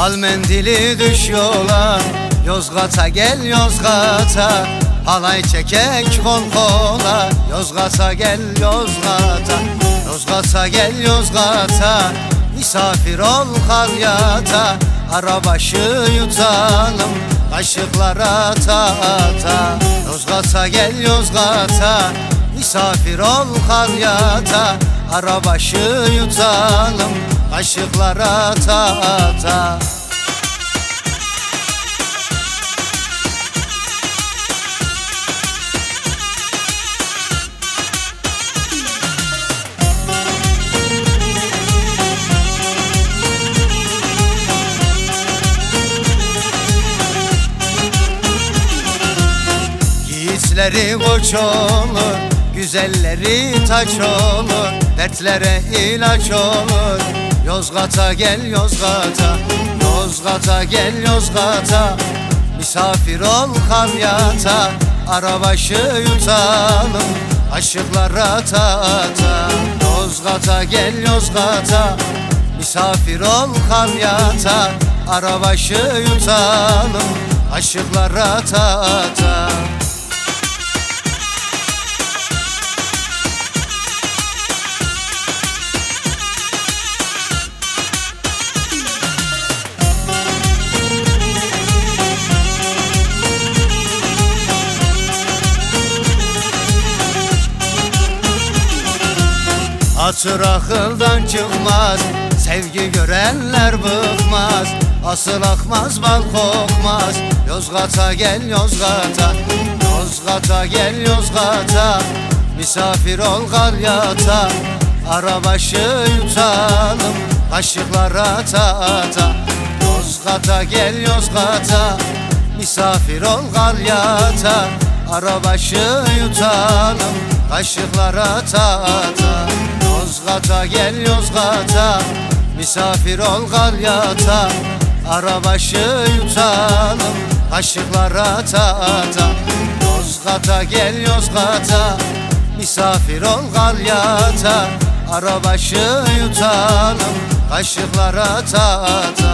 Al mendili düş yola. Yozgat'a gel Yozgat'a. Halay çekek kol kola. Yozgat'a gel Yozgat'a. Yozgat'a gel Yozgat'a. Misafir ol kal yata. Arabaşı yutalım Kaşıklara ata ata. Yozgat'a gel Yozgat'a. Misafir ol yata Arabaşı yutalım Kaşıklara ata ata Yiğitleri koç olur Güzelleri taç olur Dertlere ilaç olur. Yozgat'a gel Yozgat'a. Yozgat'a gel Yozgat'a. Misafir ol kal yata. Arabaşı yutalım Aşıklara ata ata. Yozgat'a gel Yozgat'a. Misafir ol kal yata. Arabaşı yutalım Aşıklara ata Hatır akıldan çıkmaz Sevgi görenler bıkmaz. Asıl akmaz bal kokmaz. Yozgat'a gel Yozgat'a Yozgat'a gel Yozgat'a. Misafir ol kal yata Arabaşı yutalım Kaşıklara ata ata. Yozgat'a gel Yozgat'a Misafir ol kal yata Arabaşı yutalım Kaşıklara ata ata Yozgat'a gel Yozgat'a. Misafir ol kal yata. Arabaşı yutalım Kaşıklara ata ata. Yozgat'a gel Yozgat'a. Misafir ol kal yata. Arabaşı yutalım Kaşıklara ata ata